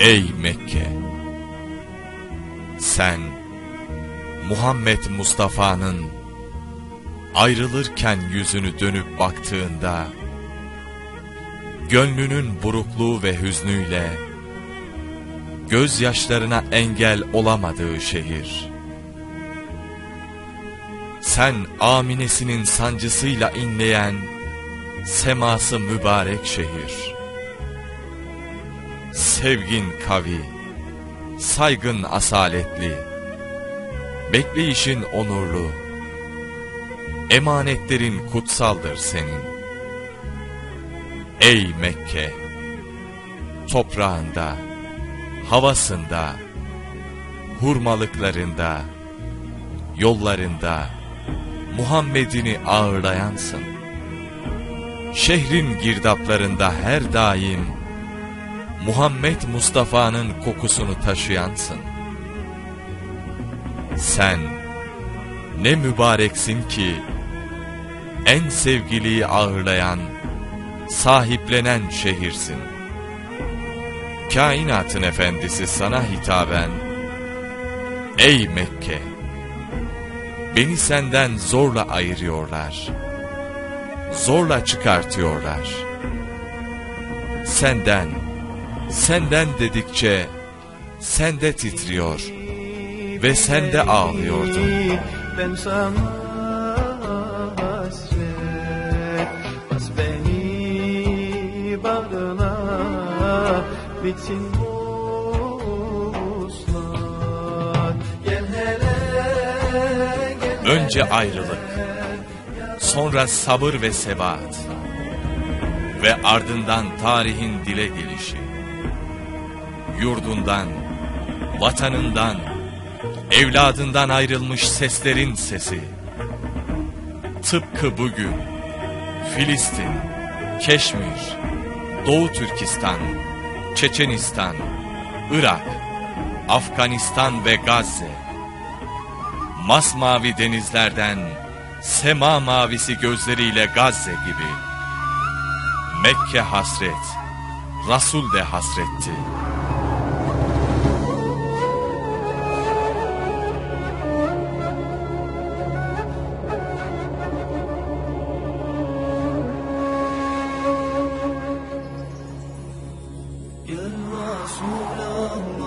Ey Mekke! Sen Muhammed Mustafa'nın ayrılırken yüzünü dönüp baktığında gönlünün burukluğu ve hüznüyle gözyaşlarına engel olamadığı şehir. Sen aminesinin sancısıyla inleyen seması mübarek şehir. Sevgin kavi, saygın asaletli, bekleyişin onurlu, emanetlerin kutsaldır senin. Ey Mekke! Toprağında, havasında, hurmalıklarında, yollarında Muhammed'ini ağırlayansın. Şehrin girdaplarında her daim Muhammed Mustafa'nın kokusunu taşıyansın. Sen ne mübareksin ki en sevgiliyi ağırlayan, sahiplenen şehirsin. Kainatın efendisi sana hitaben, Ey Mekke! Beni senden zorla ayırıyorlar. Zorla çıkartıyorlar. Senden, senden dedikçe sende titriyor ve sende ağlıyordun. Ben sana hasret Bas beni bağrına Bitsin Önce ayrılık, sonra sabır ve sebat ve ardından tarihin dile gelişi. Yurdundan, vatanından, evladından ayrılmış seslerin sesi. Tıpkı bugün Filistin, Keşmir, Doğu Türkistan, Çeçenistan, Irak, Afganistan ve Gazze masmavi denizlerden sema mavisi gözleriyle Gazze gibi. Mekke hasret, Rasul de hasretti. رسوله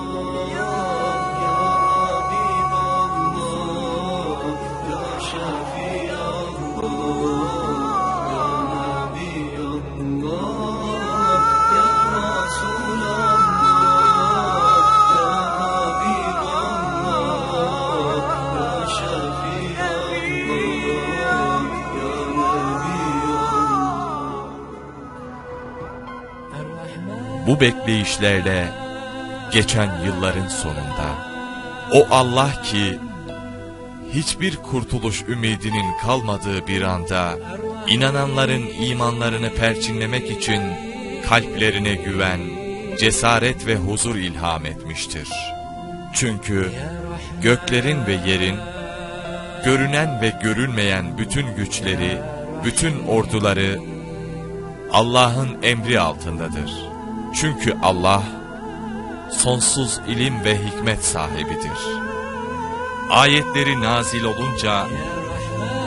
Bu bekleyişlerle geçen yılların sonunda o Allah ki hiçbir kurtuluş ümidinin kalmadığı bir anda inananların imanlarını perçinlemek için kalplerine güven, cesaret ve huzur ilham etmiştir. Çünkü göklerin ve yerin görünen ve görülmeyen bütün güçleri bütün orduları Allah'ın emri altındadır. Çünkü Allah sonsuz ilim ve hikmet sahibidir. Ayetleri nazil olunca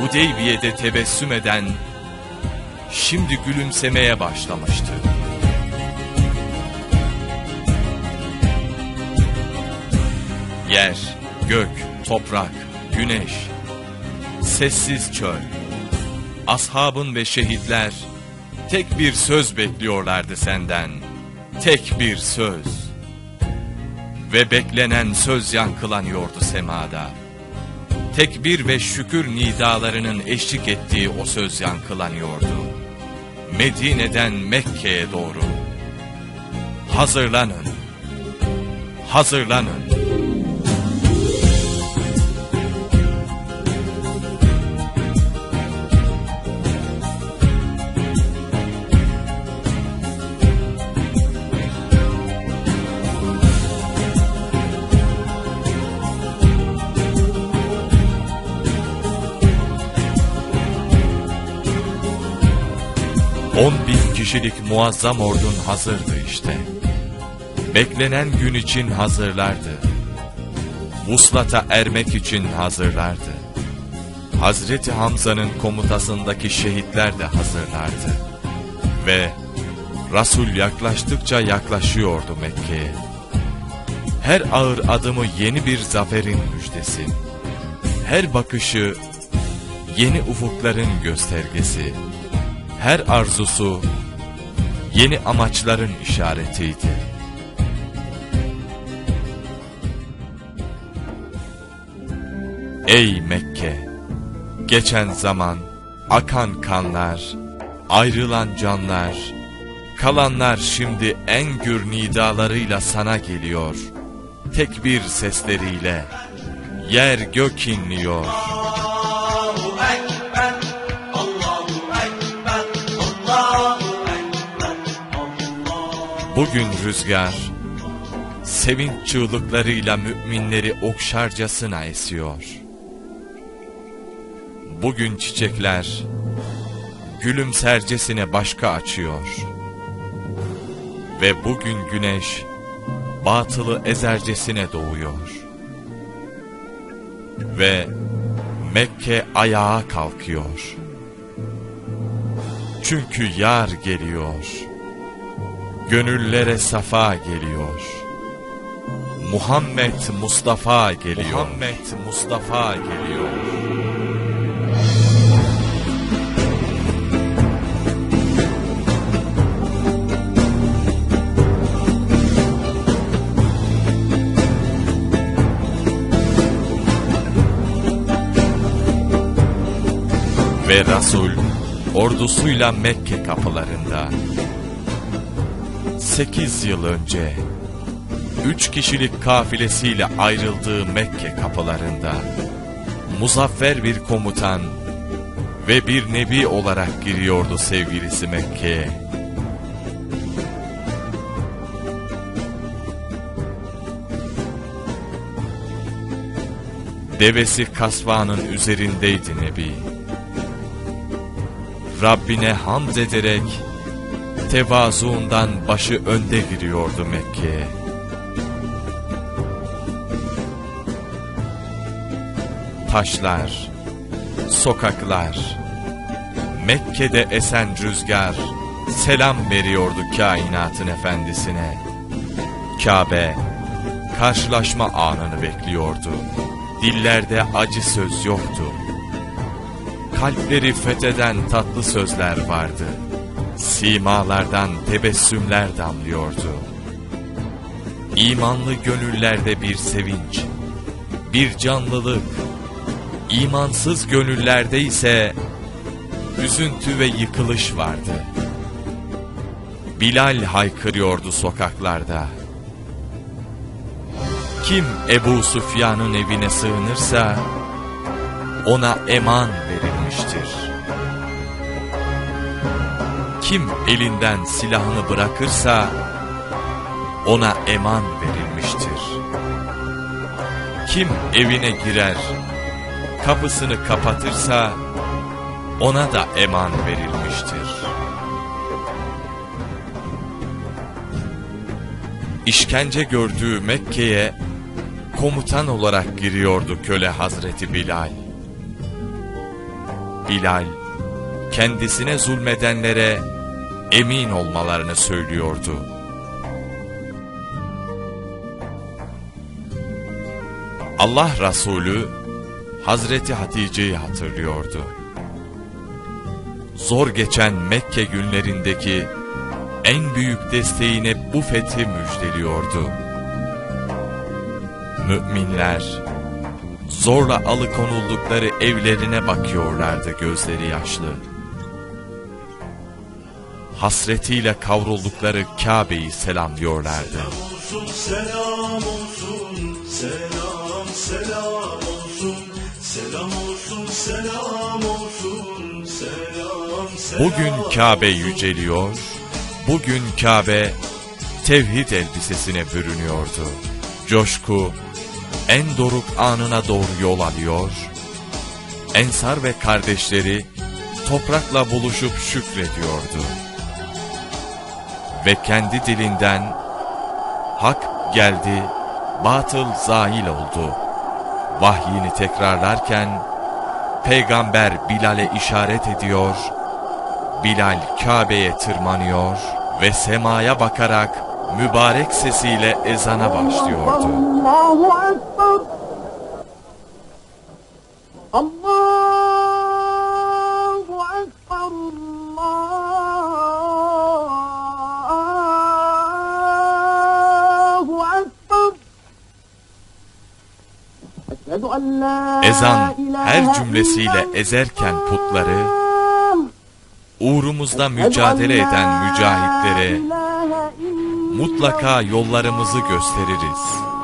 Hudeybiye'de tebessüm eden şimdi gülümsemeye başlamıştı. Yer, gök, toprak, güneş, sessiz çöl, ashabın ve şehitler tek bir söz bekliyorlardı senden. Tek bir söz. Ve beklenen söz yankılanıyordu semada. Tekbir ve şükür nidalarının eşlik ettiği o söz yankılanıyordu. Medine'den Mekke'ye doğru. Hazırlanın. Hazırlanın. Kişilik muazzam ordun hazırdı işte. Beklenen gün için hazırlardı. Vuslata ermek için hazırlardı. Hazreti Hamza'nın komutasındaki şehitler de hazırlardı. Ve Resul yaklaştıkça yaklaşıyordu Mekke'ye. Her ağır adımı yeni bir zaferin müjdesi. Her bakışı yeni ufukların göstergesi her arzusu yeni amaçların işaretiydi. Ey Mekke! Geçen zaman akan kanlar, ayrılan canlar, kalanlar şimdi en gür nidalarıyla sana geliyor. Tek bir sesleriyle yer gök inliyor. Bugün rüzgar, sevinç çığlıklarıyla müminleri okşarcasına esiyor. Bugün çiçekler, gülümsercesine başka açıyor. Ve bugün güneş, batılı ezercesine doğuyor. Ve Mekke ayağa kalkıyor. Çünkü yar geliyor.'' Gönüllere safa geliyor. Muhammed Mustafa geliyor. Muhammed Mustafa geliyor. Ve Resul ordusuyla Mekke kapılarında Sekiz yıl önce üç kişilik kafilesiyle ayrıldığı Mekke kapılarında muzaffer bir komutan ve bir nebi olarak giriyordu sevgilisi Mekke'ye. Devesi kasvanın üzerindeydi nebi. Rabbine hamd ederek tevazuundan başı önde giriyordu Mekke'ye. Taşlar, sokaklar, Mekke'de esen rüzgar selam veriyordu kainatın efendisine. Kabe, karşılaşma anını bekliyordu. Dillerde acı söz yoktu. Kalpleri fetheden tatlı sözler vardı. Simalardan tebessümler damlıyordu. İmanlı gönüllerde bir sevinç, bir canlılık, imansız gönüllerde ise üzüntü ve yıkılış vardı. Bilal haykırıyordu sokaklarda. Kim Ebu Süfyan'ın evine sığınırsa ona eman verilmiştir. Kim elinden silahını bırakırsa ona eman verilmiştir. Kim evine girer, kapısını kapatırsa ona da eman verilmiştir. İşkence gördüğü Mekke'ye komutan olarak giriyordu köle Hazreti Bilal. Bilal, kendisine zulmedenlere emin olmalarını söylüyordu. Allah Resulü Hazreti Hatice'yi hatırlıyordu. Zor geçen Mekke günlerindeki en büyük desteğine bu fethi müjdeliyordu. Müminler zorla alıkonuldukları evlerine bakıyorlardı gözleri yaşlı. Hasretiyle kavruldukları Kabe'yi selamlıyorlardı. olsun, selam olsun, selam, selam olsun, selam olsun, selam olsun, selam, selam. Bugün Kabe yüceliyor, bugün Kabe tevhid elbisesine bürünüyordu. Coşku en doruk anına doğru yol alıyor, Ensar ve kardeşleri toprakla buluşup şükrediyordu. Ve kendi dilinden hak geldi, batıl zail oldu. Vahyini tekrarlarken peygamber Bilal'e işaret ediyor, Bilal Kabe'ye tırmanıyor ve semaya bakarak mübarek sesiyle ezana başlıyordu. Allahu Ekber. Ezan her cümlesiyle ezerken putları, uğrumuzda mücadele eden mücahitlere mutlaka yollarımızı gösteririz.